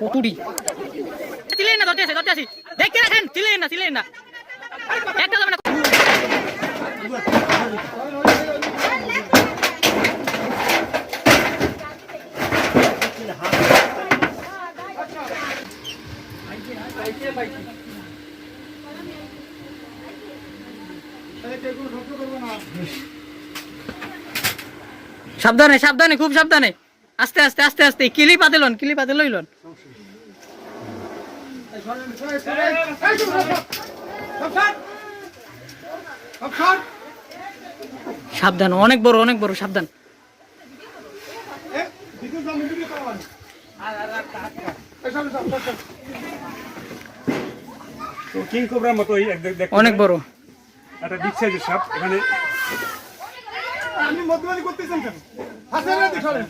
কতুরি চিলেন না, ধরতে আসি ধরতে আসি। দেখতে রাখেন চিলেন না চিলেন না। একটা যাবে না। সাবধানে সাবধানে, খুব সাবধানে। আস্তে আস্তে আস্তে আস্তে কিলি পাতে লন কিলি পাতে লইলন সাবধান অনেক বড় অনেক বড় সাবধান। অনেক বড়। একটা বিগ সাইজের সাপ এখানে আপনি মধ্যমানি করতেছেন কেন? হাসেন না দেখালেন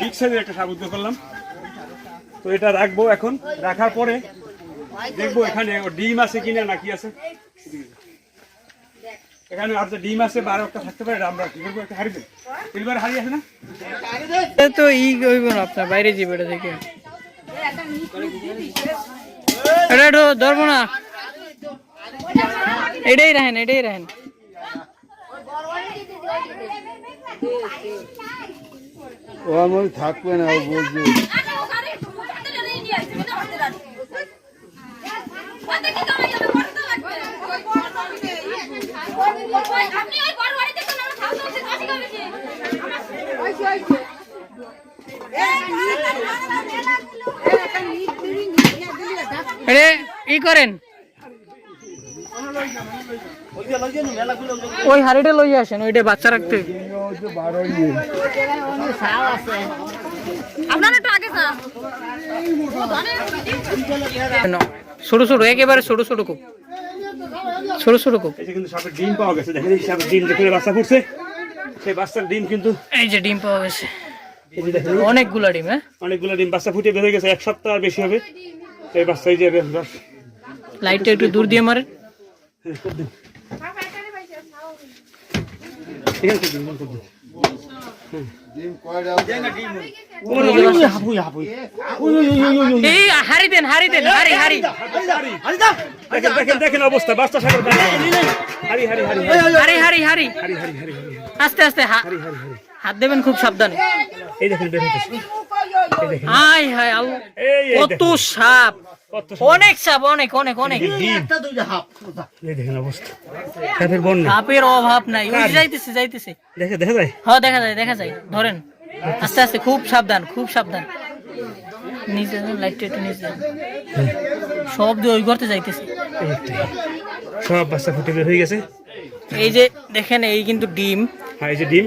বিগ সাইজের একটা উদ্যোগ করলাম তো এটা রাখব এখন। রাখার পরে দেখব এখানে ডিম আছে কিনা না কি আছে। এখানে ডিম আছে থাকতে পারে হারিয়ে আছে না? ই বাইরে যাবে এটা থেকে ধরবো না। এটাই রাখেন এটাই রাখেন। ও আমার থাকবে না ও বলছে ই করেন। ওই হাড়িটা লই আসেন ওইটা বাচ্চা রাখতে। আগে যান। কেন? ছোট ছোট একেবারে ছোট ছোট খুব ছোট ছোট খুব এই কিন্তু সাপের ডিম পাওয়া গেছে দেখেন এই সাপের ডিম যেখানে বাচ্চা ফুটছে সেই বাচ্চার ডিম কিন্তু এই যে ডিম পাওয়া গেছে। অনেকগুলা ডিম হ্যাঁ? অনেকগুলো ডিম বাচ্চা ফুটে বের হয়ে গেছে এক সপ্তাহ আর বেশি হবে। এই বাচ্চা এই যে লাইটটা একটু দূর দিয়ে মারেন। হাত দেবেন খুব সাবধানে। এই দেখেন হাই হাই কত সাপ। অনেক সাপ অনেক অনেক অনেক। এই দেখেন অবস্থা। সাপের বন্যা। সাপের অভাব নাই। ওই যাইতেছে যাইতেছে। দেখে দেখা যায়? হ্যাঁ দেখা যায় দেখা যায়। ধরেন আস্তে আস্তে খুব সাবধান খুব সাবধান। নিচে দেন, লাইটটা একটু নিচে সব দিয়ে ওই করতে যাইতেছে। সব বাচ্চা ফুটে বের হয়ে গেছে। এই যে দেখেন এই কিন্তু ডিম। হ্যাঁ এই যে ডিম।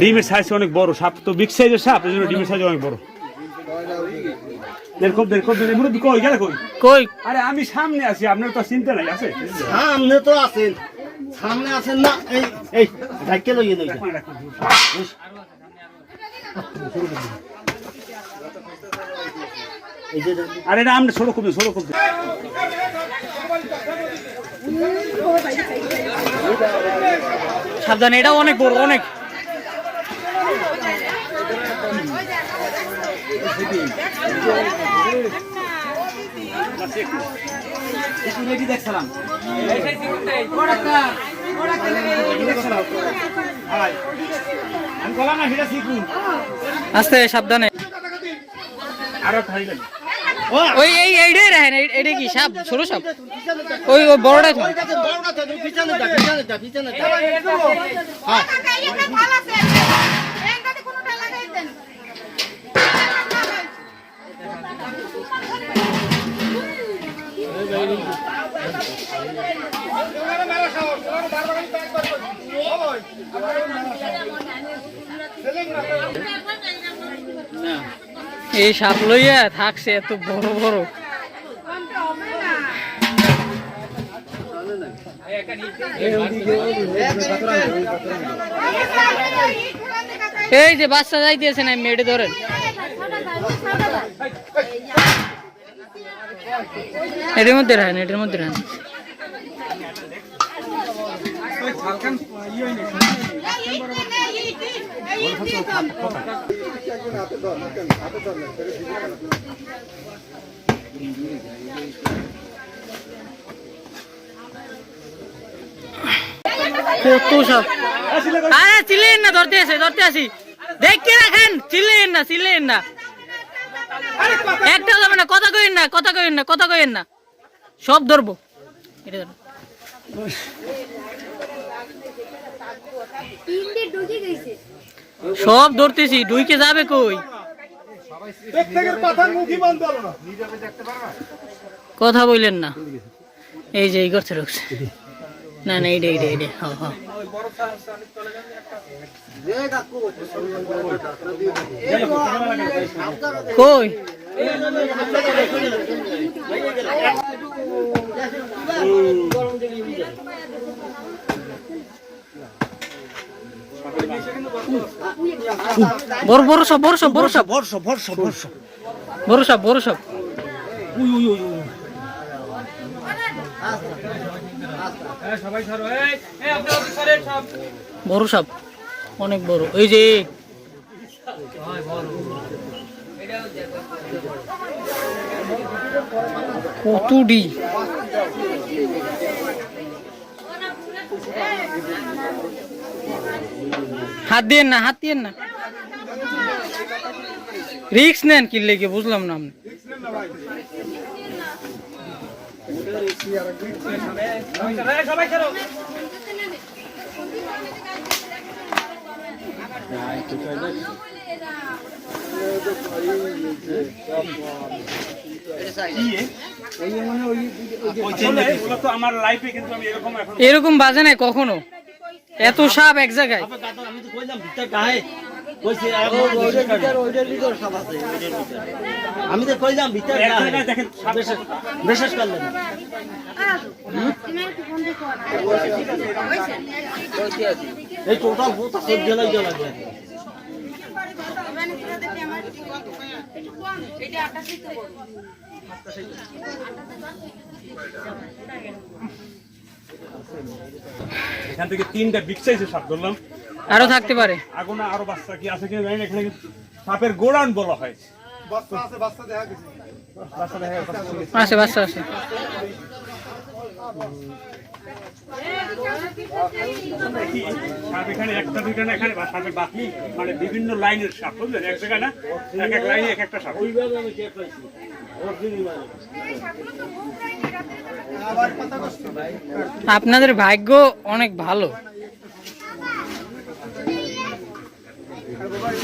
ডিমের সাইজ অনেক বড় সাপ তো বিগ সাইজের সাপ এই জন্য ডিমের সাইজ অনেক বড়। দেড় মুরব্বী কই গেলে কই? কই? আরে আমি সামনে আছি আপনার তো চিন্তা নাই আছে? সামনে তো আছেন সামনে আছেন না এই এই ঢাকে লইয়ে। আরে আমরা খুব সাবধান এটা অনেক বড় অনেক। আস্তে সাবধানে ওই এই এইটাই রাখেন এই- এইটা কি সাপ ছোট সাপ ওই ওই বড়টাই তো ওই কাছে বড় কাছে, তুমি পিছনে এই সাপ লইয়া থাকছে এত বড় বড়। এই যে বাচ্চা যাইতেছে না মেয়েটে ধরেন। এটার মধ্যে রাখেন এটার মধ্যে রাখেন কত সব আরে চিল্লেন না, ধরতে আসি ধরতে আসি। দেখতে রাখেন চিল্লেন না চিল্লেন না। একটা যাবে না কথা কইেন না কথা কইেন না কথা কইেন না। সব ধরবো। এটা ধরো। সব ধরতেছি ডুইকে যাবে কই? কথা বললেন না। এই যে এই করছে ঢুকছে। না না এইটা এইটা এইটা। হ্যাঁ হ্যাঁ। কই? বড় বড় সব বড় সব বড় সব। ভরসা ভরসা ভরসা বড় সব বড় সব। বড় সাপ অনেক বড়। এই যে কতুডি হাত দিয়েন না হাত দিয়েন না। রিক্স নেন কি লেগে বুঝলাম না আপনি। এরকম বাজে নাই কখনো। এত সাপ এক জায়গায়। আমি তো কাহে আছে ওইটার ভিতর। আমি তো কইলাম ভিতর দেখেন বিশেষ করলেন এই টোটাল বহুত সব জেলায় জেলা যায় এখান থেকে তিনটা বিগ সাইজের সাপ ধরলাম আরও থাকতে পারে। আগুন আরও বাচ্চা কি আছে কি জানি এখানে কিন্তু সাপের গোড়ান বলা হয়। বাচ্চা আছে বাচ্চা দেখা গেছে। বাচ্চা দেখা যাচ্ছে। আছে বাচ্চা আছে। কি সাপ এখানে একটা দুইটা না এখানে বাকি মানে বিভিন্ন লাইনের সাপ বুঝলেন? এক জায়গায় না এক এক লাইনে এক একটা সাপ। মানে আপনাদের ভাগ্য অনেক ভালো। কাজ